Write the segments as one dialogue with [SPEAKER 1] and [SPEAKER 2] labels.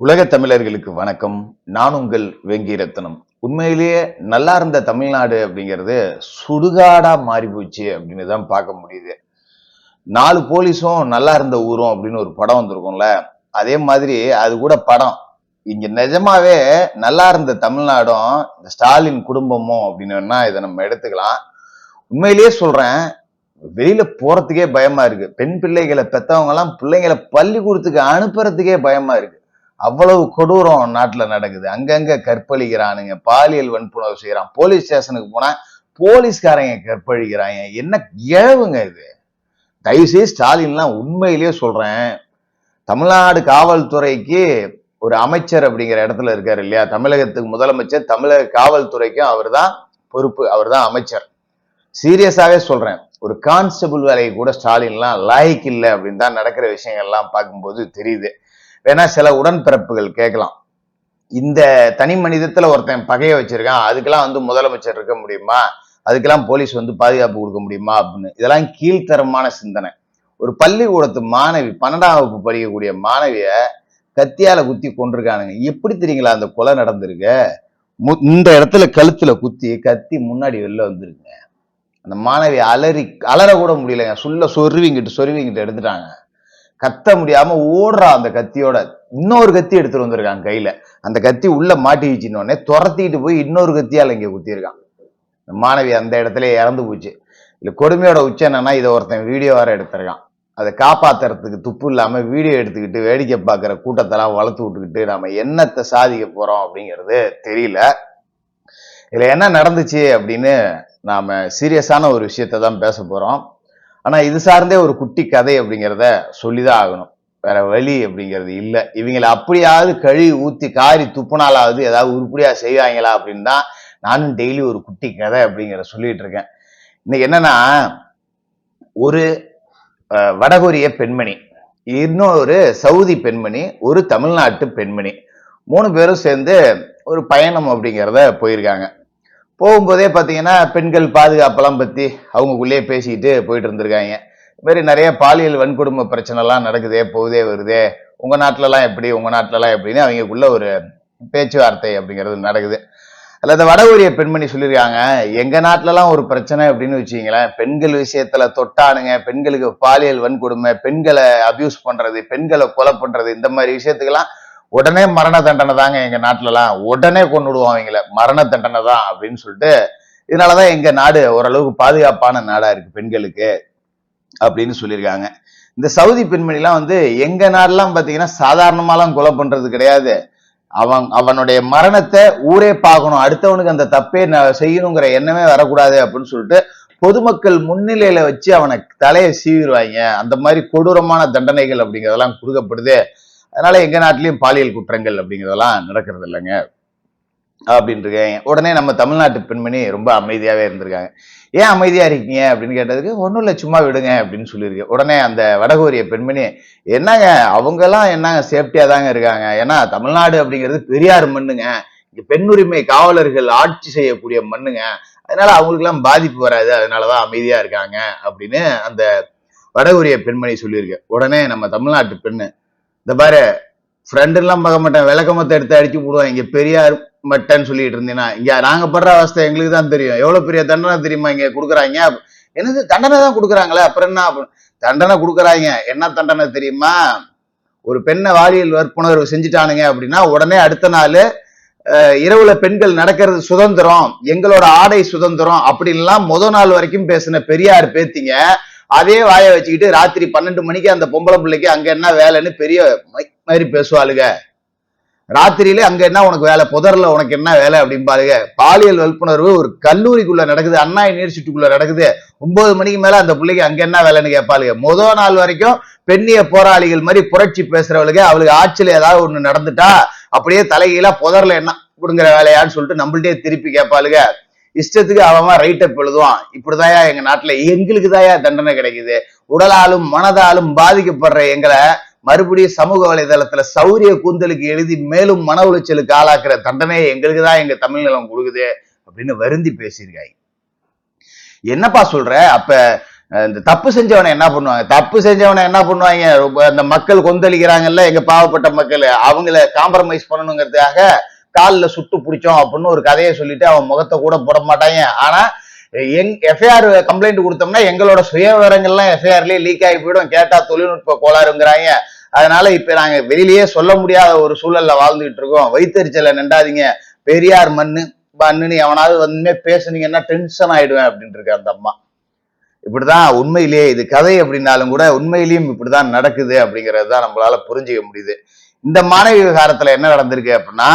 [SPEAKER 1] உலக தமிழர்களுக்கு வணக்கம். நான் உங்கள் வெங்கிரத்னம். உண்மையிலேயே நல்லா இருந்த தமிழ்நாடு அப்படிங்கிறது சுடுகாடா மாறி போச்சு அப்படின்னு தான் பார்க்க முடியுது. நாலு போலீஸும் நல்லா இருந்த ஊரும் அப்படின்னு ஒரு படம் வந்திருக்கும்ல. அதே மாதிரி அது கூட படம். இங்க நிஜமாவே நல்லா இருந்த தமிழ்நாடும் இந்த ஸ்டாலின் குடும்பமும் அப்படின்னு இதை நம்ம எடுத்துக்கலாம். உண்மையிலேயே சொல்றேன் வெளியில போறதுக்கே பயமா இருக்கு. பெண் பிள்ளைகளை பெத்தவங்க எல்லாம் பிள்ளைங்களை பள்ளிக்கூடத்துக்கு அனுப்புறதுக்கே பயமா இருக்கு. அவ்வளவு கொடூரம் நாட்டில் நடக்குது. அங்கங்க கற்பழிக்கிறானுங்க. பாலியல் வன்புணர்வு செய்கிறான் போலீஸ் ஸ்டேஷனுக்கு போனா போலீஸ்காரங்க கற்பழிக்கிறாங்க. என்ன இழவுங்க இது? தயவுசெய்து ஸ்டாலின்லாம் உண்மையிலேயே சொல்றேன். தமிழ்நாடு காவல்துறைக்கு ஒரு அமைச்சர் அப்படிங்கிற இடத்துல இருக்காரு இல்லையா? தமிழகத்துக்கு முதலமைச்சர் தமிழக காவல்துறைக்கும் அவர் தான் பொறுப்பு அவர் தான் அமைச்சர். சீரியஸாகவே சொல்றேன். ஒரு கான்ஸ்டபிள் வேலையை கூட ஸ்டாலின்லாம் லாய்க்கு இல்லை அப்படின்னு தான் நடக்கிற விஷயங்கள்லாம் பார்க்கும்போது தெரியுது. வேணா சில உடன்பிறப்புகள் கேட்கலாம். இந்த தனி மனிதத்துல ஒருத்தன் பகையை வச்சிருக்கான் அதுக்கெல்லாம் வந்து முதலமைச்சர் இருக்க முடியுமா? அதுக்கெல்லாம் போலீஸ் வந்து பாதுகாப்பு கொடுக்க முடியுமா அப்படின்னு. இதெல்லாம் கீழ்த்தரமான சிந்தனை. ஒரு பள்ளிக்கூடத்து மாணவி பன்னெண்டாம் வகுப்பு படிக்கக்கூடிய மாணவிய கத்தியால குத்தி கொண்டிருக்கானுங்க எப்படி தெரியுங்களா அந்த கொலை நடந்திருக்கு? மு- இந்த இடத்துல கழுத்துல குத்தி கத்தி முன்னாடி வெளில வந்துருங்க அந்த மாணவி அலறி அலற கூட முடியலங்க. சுள்ள சொருவிங்கிட்டு சொருவிங்கிட்டு எடுத்துட்டாங்க. கத்த முடியாம ஓடுறான் அந்த கத்தியோட. இன்னொரு கத்தி எடுத்துட்டு வந்திருக்கான் கையில. அந்த கத்தி உள்ள மாட்டி வச்சுனோடனே துரத்திட்டு போய் இன்னொரு கத்தியால இங்க குத்திருக்கான் இந்த மாணவி அந்த இடத்துல இறந்து போச்சு. இல்ல கொடுமையோட உச்சம் என்னன்னா இதை ஒருத்தன் வீடியோ வேற எடுத்திருக்கான். அதை காப்பாத்துறதுக்கு துப்பு இல்லாம வீடியோ எடுத்துக்கிட்டு வேடிக்கை பார்க்குற கூட்டத்தெல்லாம் வளர்த்து விட்டுக்கிட்டு நாம என்னத்தை சாதிக்க போறோம் அப்படிங்கிறது தெரியல. இதுல என்ன நடந்துச்சு அப்படின்னு நாம சீரியஸான ஒரு விஷயத்தை தான் பேச போறோம். ஆனா இது சார்ந்தே ஒரு குட்டி கதை அப்படிங்கிறத சொல்லிதான் ஆகணும். வேற வழி அப்படிங்கிறது இல்லை. இவங்களை அப்படியாவது கழுவி ஊத்தி காரி துப்புனாலாவது ஏதாவது உருப்படியா செய்வாங்களா அப்படின்னு தான் நானும் டெய்லி ஒரு குட்டி கதை அப்படிங்கிற சொல்லிட்டு இருக்கேன். இன்னைக்கு என்னன்னா ஒரு வடகொரிய பெண்மணி இன்னொரு சவுதி பெண்மணி ஒரு தமிழ்நாட்டு பெண்மணி மூணு பேரும் சேர்ந்து ஒரு பயணம் அப்படிங்கிறத போயிருக்காங்க. போகும்போதே பார்த்தீங்கன்னா பெண்கள் பாதுகாப்பெல்லாம் பற்றி அவங்களுக்குள்ளேயே பேசிக்கிட்டு போயிட்டு இருந்திருக்காங்க. இதுமாரி நிறைய பாலியல் வன்கொடுமை பிரச்சனைலாம் நடக்குதே போகுதே வருதே. உங்கள் நாட்டிலலாம் எப்படி உங்கள் நாட்டிலலாம் எப்படின்னு அவங்களுக்குள்ள ஒரு பேச்சுவார்த்தை அப்படிங்கிறது நடக்குது. அதில் இந்த வடகொரிய பெண்மணி சொல்லியிருக்காங்க எங்கள் நாட்டிலலாம் ஒரு பிரச்சனை அப்படின்னு வச்சிங்களேன் பெண்கள் விஷயத்தில் தொட்டானுங்க பெண்களுக்கு பாலியல் வன்கொடுமை பெண்களை அபியூஸ் பண்ணுறது பெண்களை கொலை பண்ணுறது இந்த மாதிரி விஷயத்துக்கெல்லாம் உடனே மரண தண்டனை தாங்க எங்க நாட்டிலலாம். உடனே கொண்டு விடுவோம் அவங்கள. மரண தண்டனை தான் அப்படின்னு சொல்லிட்டு இதனாலதான் எங்க நாடு ஓரளவுக்கு பாதுகாப்பான நாடா இருக்கு பெண்களுக்கு அப்படின்னு சொல்லியிருக்காங்க. இந்த சவுதி பெண்மணிலாம் வந்து எங்க நாடுலாம் பாத்தீங்கன்னா சாதாரணமாலாம் கொலை பண்றது கிடையாது. அவன் அவனுடைய மரணத்தை ஊரே பார்க்கணும். அடுத்தவனுக்கு அந்த தப்பே செய்யணுங்கிற எண்ணமே வரக்கூடாது அப்படின்னு சொல்லிட்டு பொதுமக்கள் முன்னிலையில வச்சு அவனை தலையை சீவிடுவாங்க. அந்த மாதிரி கொடூரமான தண்டனைகள் அப்படிங்கிறதெல்லாம் கொடுக்கப்படுது. அதனால எங்க நாட்டிலையும் பாலியல் குற்றங்கள் அப்படிங்கிறதெல்லாம் நடக்கிறது இல்லைங்க. அப்படின்ட்டுருக்கேன் உடனே நம்ம தமிழ்நாட்டு பெண்மணி ரொம்ப அமைதியாகவே இருந்திருக்காங்க. ஏன் அமைதியாக இருக்கீங்க? அப்படின்னு கேட்டதுக்கு ஒன்றும் இல்லை சும்மா விடுங்க அப்படின்னு சொல்லியிருக்கேன் உடனே அந்த வடகொரிய பெண்மணி என்னங்க அவங்கெல்லாம் என்னங்க சேஃப்டியாக தாங்க இருக்காங்க. ஏன்னா தமிழ்நாடு அப்படிங்கிறது பெரியார் மண்ணுங்க. இங்க பெண் உரிமை காவலர்கள் ஆட்சி செய்யக்கூடிய மண்ணுங்க. அதனால அவங்களுக்கெல்லாம் பாதிப்பு வராது. அதனால தான் அமைதியாக இருக்காங்க. அப்படின்னு அந்த வடகொரிய பெண்மணி சொல்லியிருக்கேன் உடனே நம்ம தமிழ்நாட்டு பெண்ணு இந்த பாரு ஃப்ரெண்டுலாம் எல்லாம் பார்க்க மாட்டேன் விளக்கமத்தை எடுத்து அடிச்சு போடுவான் இங்க பெரியார் மட்டன்னு சொல்லிட்டு இருந்தீங்கன்னா இங்க நாங்க படுற அவஸ்தை எங்களுக்கு தான் தெரியும். எவ்வளவு பெரிய தண்டனை தெரியுமா இங்க கொடுக்குறாங்க? என்னது தண்டனை தான் கொடுக்குறாங்களே? அப்புறம் என்ன தண்டனை கொடுக்குறாங்க. என்ன தண்டனை தெரியுமா? ஒரு பெண்ணை வாரியல் வற்புணர்வு செஞ்சுட்டானுங்க அப்படின்னா உடனே அடுத்த நாள் அஹ், இரவுல பெண்கள் நடக்கிறது சுதந்திரம் எங்களோட ஆடை சுதந்திரம் அப்படின்லாம் முத நாள் வரைக்கும் பேசின பெரியார் பேத்திங்க. அதே வாயை வச்சுக்கிட்டு ராத்திரி பன்னெண்டு மணிக்கு அந்த பொம்பளை பிள்ளைக்கு அங்க என்ன வேலைன்னு பெரிய மாதிரி பேசுவாளுங்க ராத்திரியில அங்க என்ன உனக்கு வேலை? புதர்ல உனக்கு என்ன வேலை அப்படிம்பாளுங்க பாலியல் வல்புணர்வு ஒரு கல்லூரிக்குள்ள நடக்குது அண்ணா யூனிவர்சிட்டிக்குள்ள நடக்குது. ஒன்பது மணிக்கு மேல அந்த பிள்ளைக்கு அங்க என்ன வேலைன்னு கேட்பாளுங்க முதல் நாள் வரைக்கும் பெண்ணிய போராளிகள் மாதிரி புரட்சி பேசுறவளுக்கு அவளுக்கு ஆட்சியில ஏதாவது ஒண்ணு நடந்துட்டா அப்படியே தலைகீழா புதர்ல என்ன கொடுங்கிற வேலையான்னு சொல்லிட்டு நம்மள்ட்டே திருப்பி கேட்பாளுங்க இஷ்டத்துக்கு அவன் ரைட்டப் எழுதுவான் இப்படிதாயா எங்க நாட்டுல எங்களுக்கு தாயா தண்டனை கிடைக்குது. உடலாலும் மனதாலும் பாதிக்கப்படுற எங்களை மறுபடியும் சமூக வலைதளத்துல சௌரிய கூந்தலுக்கு எழுதி மேலும் மன உளைச்சலுக்கு ஆளாக்குற தண்டனையை எங்களுக்கு தான் எங்க தமிழ் நிலம் கொடுக்குது அப்படின்னு வருந்தி பேசியிருக்காங்க என்னப்பா சொல்ற? அப்ப இந்த தப்பு செஞ்சவனை என்ன பண்ணுவாங்க? தப்பு செஞ்சவனை என்ன பண்ணுவாங்க? ரொம்ப அந்த மக்கள் கொந்தளிக்கிறாங்கல்ல எங்க பாவப்பட்ட மக்கள். அவங்கள காம்ப்ரமைஸ் பண்ணணுங்கிறதுக்காக காலில் சுட்டு பிடிச்சோம் அப்படின்னு ஒரு கதையை சொல்லிட்டு அவன் முகத்தை கூட போட மாட்டாங்க. ஆனா எங் எஃப்ஐஆர் கம்ப்ளைண்ட் கொடுத்தோம்னா எங்களோட சுய விவரங்கள்லாம் எஃப்ஐஆர்லயே லீக் ஆகி போயிடும். கேட்டால் தொழில்நுட்ப கோளாறுங்கிறாங்க. அதனால இப்ப நாங்க வெளியிலேயே சொல்ல முடியாத ஒரு சூழல்ல வாழ்ந்துகிட்டு இருக்கோம். வைத்தறிச்சலை நின்றாதீங்க பெரியார் மண்ணு மண்ணுன்னு எவனாவது வந்து பேசுனீங்கன்னா டென்ஷன் ஆயிடுவேன் அப்படின்ட்டு இருக்கு அந்த அம்மா. இப்படிதான் உண்மையிலேயே இது கதை அப்படின்னாலும் கூட உண்மையிலேயும் இப்படிதான் நடக்குது அப்படிங்கிறது தான் நம்மளால புரிஞ்சுக்க முடியுது. இந்த மாணவி விவகாரத்துல என்ன நடந்திருக்கு அப்படின்னா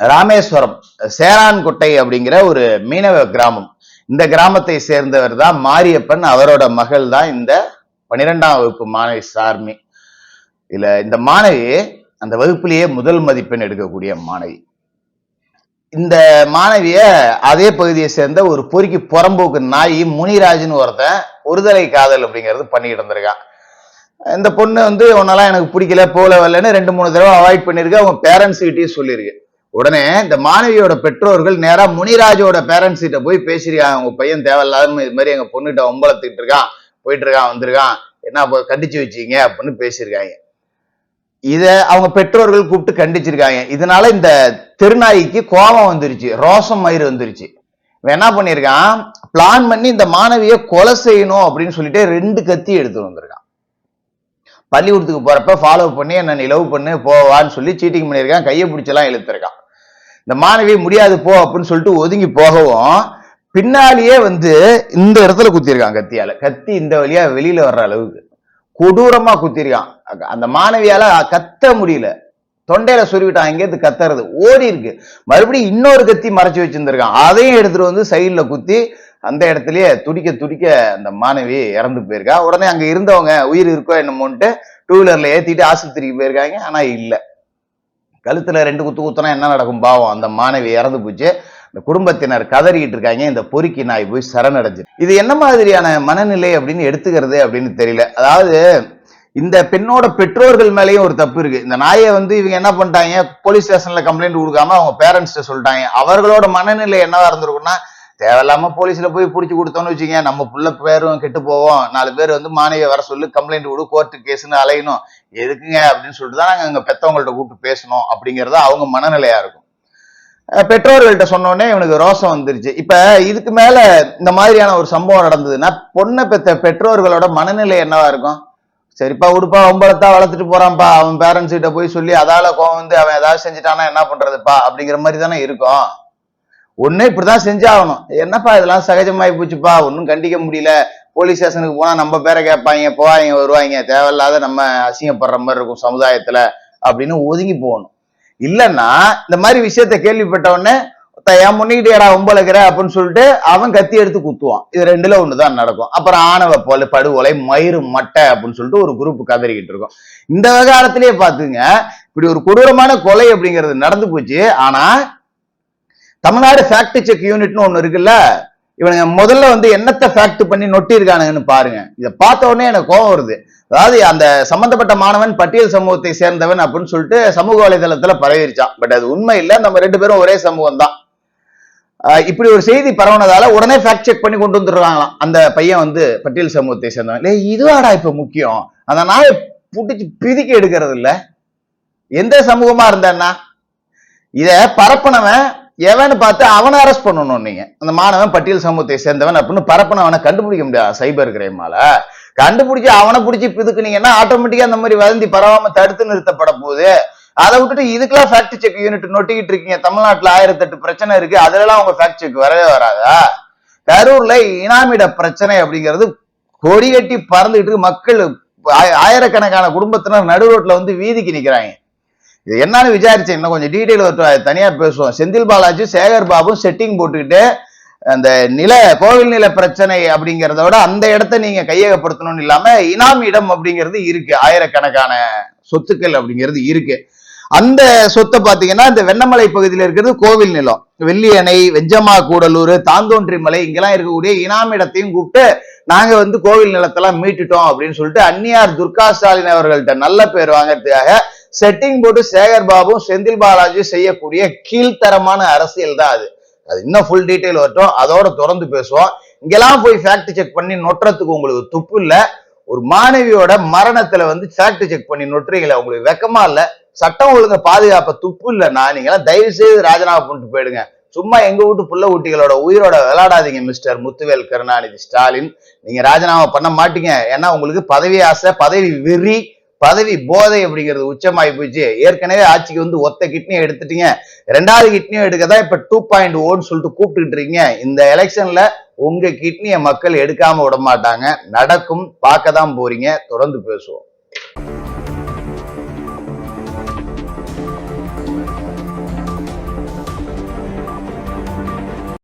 [SPEAKER 1] ராமேஸ்வரம் சேரான்குட்டை அப்படிங்கிற ஒரு மீனவ கிராமம். இந்த கிராமத்தை சேர்ந்தவர் தான் மாரியப்பன். அவரோட மகள் தான் இந்த பனிரெண்டாம் வகுப்பு மாணவி சார்மி. இதுல இந்த மாணவி அந்த வகுப்பிலேயே முதல் மதிப்பெண் எடுக்கக்கூடிய மாணவி. இந்த மாணவிய அதே பகுதியை சேர்ந்த ஒரு பொறுக்கி புறம்போக்கு நாய் முனிராஜ்னு ஒருத்தன் ஒருதலை காதல் அப்படிங்கிறது பண்ணிக்கிட்டு இருந்திருக்கான். இந்த பொண்ணு வந்து உன்னெல்லாம் எனக்கு பிடிக்கல போல வரலன்னு ரெண்டு மூணு தடவை அவாய்ட் பண்ணிருக்கு அவங்க பேரண்ட்ஸ் கிட்டேயும் சொல்லியிருக்கு. உடனே இந்த மாணவியோட பெற்றோர்கள் நேரா முனிராஜோட பேரண்ட்ஸ் கிட்ட போய் பேசிருக்காங்க உங்க பையன் தேவையில்லாத இது மாதிரி எங்க பொண்ணுகிட்ட ஒம்பளத்துக்கிட்டு இருக்கான் போயிட்டு இருக்கான் வந்திருக்கான். என்ன கண்டிச்சு வச்சீங்க அப்படின்னு பேசியிருக்காங்க. இத அவங்க பெற்றோர்கள் கூப்பிட்டு கண்டிச்சிருக்காங்க. இதனால இந்த திருநாய்க்கு கோபம் வந்துருச்சு ரோசம் மயிர் வந்துருச்சு. என்ன பண்ணியிருக்கான்? பிளான் பண்ணி இந்த மாணவியை கொலை செய்யணும் அப்படின்னு சொல்லிட்டு ரெண்டு கத்தி எடுத்து வந்திருக்கான். பள்ளிக்கூடத்துக்கு போறப்ப ஃபாலோ பண்ணி என்ன நீ லவ் பண்ணு போவான்னு சொல்லி சீட்டிங் பண்ணியிருக்கான் கையை பிடிச்செல்லாம் இழுத்துருக்கான். இந்த மாணவி முடியாது போ அப்படின்னு சொல்லிட்டு ஒதுங்கி போகவும் பின்னாலேயே வந்து இந்த இடத்துல குத்திருக்கான் கத்தியால. கத்தி இந்த வழியா வெளியில வர்ற அளவுக்கு. கொடூரமா குத்திருக்கான். அந்த மாணவியால கத்த முடியல. தொண்டையில சொருவிட்டான் எங்கேருந்து கத்துறது. ஓடி இருக்கு. மறுபடியும் இன்னொரு கத்தி மறைச்சு வச்சிருந்திருக்கான். அதையும் எடுத்துட்டு வந்து சைடில் குத்தி அந்த இடத்துலயே துடிக்க துடிக்க அந்த மாணவி இறந்து போயிருக்கா. உடனே அங்க இருந்தவங்க உயிர் இருக்கோ என்னமோன்ட்டு டூ வீலர்ல ஏத்திட்டு ஆஸ்பத்திரிக்கு போயிருக்காங்க. ஆனா இல்லை. கழுத்துல ரெண்டு குத்து குத்துனா என்ன நடக்கும் பாவம்? அந்த மாணவி இறந்து போச்சு. இந்த குடும்பத்தினர் கதறிக்கிட்டு இருக்காங்க. இந்த பொறுக்கி நாய் போய் சரணடைஞ்சு இது என்ன மாதிரியான மனநிலை அப்படின்னு எடுத்துக்கிறது அப்படின்னு தெரியல. அதாவது இந்த பெண்ணோட பெற்றோர்கள் மேலேயும் ஒரு தப்பு இருக்கு. இந்த நாயை வந்து இவங்க என்ன பண்ணிட்டாங்க? போலீஸ் ஸ்டேஷன்ல கம்ப்ளைண்ட் கொடுக்காம அவங்க பேரண்ட்ஸ்ட சொல்லிட்டாங்க. அவர்களோட மனநிலை என்னவா இருந்திருக்கும்னா தேவையில்லாம போலீஸ்ல போய் பிடிச்சி கொடுத்தோம்னு வச்சுங்க நம்ம புள்ள பேரும் கெட்டு போவோம். நாலு பேர் வந்து மாணவியை வர சொல்லி கம்ப்ளைண்ட் கொடு கோர்ட்டு கேஸ்னு அலையணும். எதுக்குங்க அப்படின்னு சொல்லிட்டு தான் நாங்க அங்க பெத்தவங்கள்ட்ட கூப்பிட்டு பேசணும் அப்படிங்கறது அவங்க மனநிலையா இருக்கும். பெற்றோர்கள்ட்ட சொன்னோடனே இவனுக்கு ரோசம் வந்துருச்சு. இப்ப இதுக்கு மேல இந்த மாதிரியான ஒரு சம்பவம் நடந்ததுன்னா பொண்ணை பெத்த பெற்றோர்களோட மனநிலை என்னவா இருக்கும்? சரிப்பா உடுப்பா ஒன்பதத்தா வளர்த்துட்டு போறான்ப்பா. அவன் பேரண்ட்ஸ் கிட்ட போய் சொல்லி அதால கோவம் வந்து அவன் ஏதாவது செஞ்சுட்டானா என்ன பண்றதுப்பா? அப்படிங்கிற மாதிரி தானே இருக்கும். ஒண்ணு இப்படிதான் செஞ்சாகணும். என்னப்பா இதெல்லாம் சகஜமாயி போச்சுப்பா ஒன்றும் கண்டிக்க முடியல. போலீஸ் ஸ்டேஷனுக்கு போனா நம்ம பேரை கேட்பாங்க போவாங்க வருவாங்க. தேவையில்லாத நம்ம அசிங்கப்படுற மாதிரி இருக்கும் சமுதாயத்துல அப்படின்னு ஒதுங்கி போகணும். இல்லைன்னா இந்த மாதிரி விஷயத்த கேள்விப்பட்ட உடனே "த- என் முன்னிக்கிட்டேடா ஒம்பளுக்கிற அப்படின்னு சொல்லிட்டு அவன் கத்தி எடுத்து குத்துவான். இது ரெண்டுல ஒண்ணுதான் நடக்கும். அப்புறம் ஆணவ போல படுகொலை மயிறு மட்டை அப்படின்னு சொல்லிட்டு ஒரு குரூப் கதறிக்கிட்டு இருக்கும். இந்த விவகாரத்திலேயே பாத்துங்க இப்படி ஒரு கொடூரமான கொலை அப்படிங்கிறது நடந்து போச்சு. ஆனா தமிழ்நாடு ஃபேக்ட் செக் யூனிட்னு ஒன்று இருக்குல்ல இவனுங்க முதல்ல வந்து என்னத்தை ஃபேக்ட் பண்ணி நொட்டியிருக்கானுங்கன்னு பாருங்க. இதை பார்த்த உடனே எனக்கு கோவம் வருது. அதாவது அந்த சம்பந்தப்பட்ட மாணவன் பட்டியல் சமூகத்தை சேர்ந்தவன் அப்படின்னு சொல்லிட்டு சமூக வலைதளத்தில் பரவிருச்சான். பட் அது உண்மை இல்லை நம்ம ரெண்டு பேரும் ஒரே சமூகம் தான். இப்படி ஒரு செய்தி பரவனதால உடனே ஃபேக்ட் செக் பண்ணி கொண்டு வந்துடுறாங்களாம். அந்த பையன் வந்து பட்டியல் சமூகத்தை சேர்ந்தவன். இல்லை இதுவாடா இப்போ முக்கியம்? அந்த நாயை பிடிச்சி பிதிக்க எடுக்கிறது இல்லை எந்த சமூகமா இருந்தான்னா? இதை பரப்பினவன் எவன்னு பார்த்து அவனை அரெஸ்ட் பண்ணணும் நீங்க? அந்த மாணவன் பட்டியல் சமூகத்தை சேர்ந்தவன் அப்படின்னு பரப்புனவனை கண்டுபிடிக்க முடியாது சைபர் கிரைமால கண்டுபிடிச்சு அவனை பிடிச்சி பிதுக்குனீங்கன்னா ஆட்டோமேட்டிக்கா அந்த மாதிரி வதந்தி பரவாம தடுத்து நிறுத்தப்பட போகுது அதை விட்டுட்டு இதுக்கெல்லாம் ஃபேக்ட் செக் யூனிட் நொட்டிக்கிட்டு இருக்கீங்க. தமிழ்நாட்டுல ஆயிரத்தெட்டு பிரச்சனை இருக்கு. அதுலலாம் உங்க ஃபேக்ட் செக் வரவே வராதா? கரூர்ல இனாமிட பிரச்சனை அப்படிங்கிறது கொடி கட்டி பறந்துகிட்டு மக்கள் ஆயிரக்கணக்கான குடும்பத்தினர் நடு ரோட்ல வந்து வீதிக்கு நிக்கிறாங்க. இது என்னன்னு விசாரிச்சேன். இன்னும் கொஞ்சம் டீட்டெயில் தனியா பேசுவோம். செந்தில் பாலாஜி சேகர் பாபு செட்டிங் போட்டுக்கிட்டு அந்த நில கோவில் நில பிரச்சனை அப்படிங்கிறத விட அந்த இடத்த நீங்க கையகப்படுத்தணும்னு இல்லாம இனாம் இடம் அப்படிங்கிறது இருக்கு. ஆயிரக்கணக்கான சொத்துக்கள் அப்படிங்கிறது இருக்கு. அந்த சொத்தை பாத்தீங்கன்னா இந்த வெண்ணமலை பகுதியில் இருக்கிறது கோவில் நிலம். வெள்ளியணை வெஞ்சமா கூடலூர் தாந்தோன்றி மலை இங்கெல்லாம் இருக்கக்கூடிய இனாம் இடத்தையும் கூப்பிட்டு நாங்க வந்து கோவில் நிலத்தெல்லாம் மீட்டுட்டோம் அப்படின்னு சொல்லிட்டு அந்நியார் துர்கா ஸ்டாலின் அவர்கள்ட்ட நல்ல பேர் வாங்கறதுக்காக செட்டிங் போட்டு சேகர் பாபும் செந்தில் பாலாஜி செய்யக்கூடிய கீழ்த்தரமான அரசியல் தான் அது. அது இன்னும் ஃபுல் டீட்டெயில் வரட்டும். அதோட தொடர்ந்து பேசுவோம். இங்கெல்லாம் போய் ஃபேக்ட் செக் பண்ணி நொட்டுறதுக்கு உங்களுக்கு துப்பு இல்லை. ஒரு மாணவியோட மரணத்துல வந்து ஃபேக்ட் செக் பண்ணி நொட்டுறீங்களே உங்களுக்கு வெக்கமா இல்லை. சட்டம் ஒழுங்க பாதுகாப்ப துப்பு இல்லைன்னா நீங்களாம் தயவு செய்து ராஜினாமா பண்ணிட்டு போயிடுங்க. சும்மா எங்க வீட்டு புள்ள குட்டிகளோட உயிரோட விளையாடாதீங்க மிஸ்டர் முத்துவேல் கருணாநிதி ஸ்டாலின். நீங்க ராஜினாமா பண்ண மாட்டீங்க. ஏன்னா உங்களுக்கு பதவி ஆசை பதவி வெறி பதவி போதை அப்படிங்கிறது உச்சமாயி போச்சு. ஏற்கனவே ஆட்சிக்கு வந்து ஒத்த கிட்னியை எடுத்துட்டீங்க. ரெண்டாவது கிட்னியும் எடுக்க தான் இப்ப டூ பாயிண்ட் ஓன்னு சொல்லிட்டு கூப்பிட்டுட்டு இருக்கீங்க. இந்த எலெக்ஷன்ல உங்க கிட்னியை மக்கள் எடுக்காம விட மாட்டாங்க. நடக்கும் பார்க்க தான் போறீங்க. தொடர்ந்து பேசுவோம்.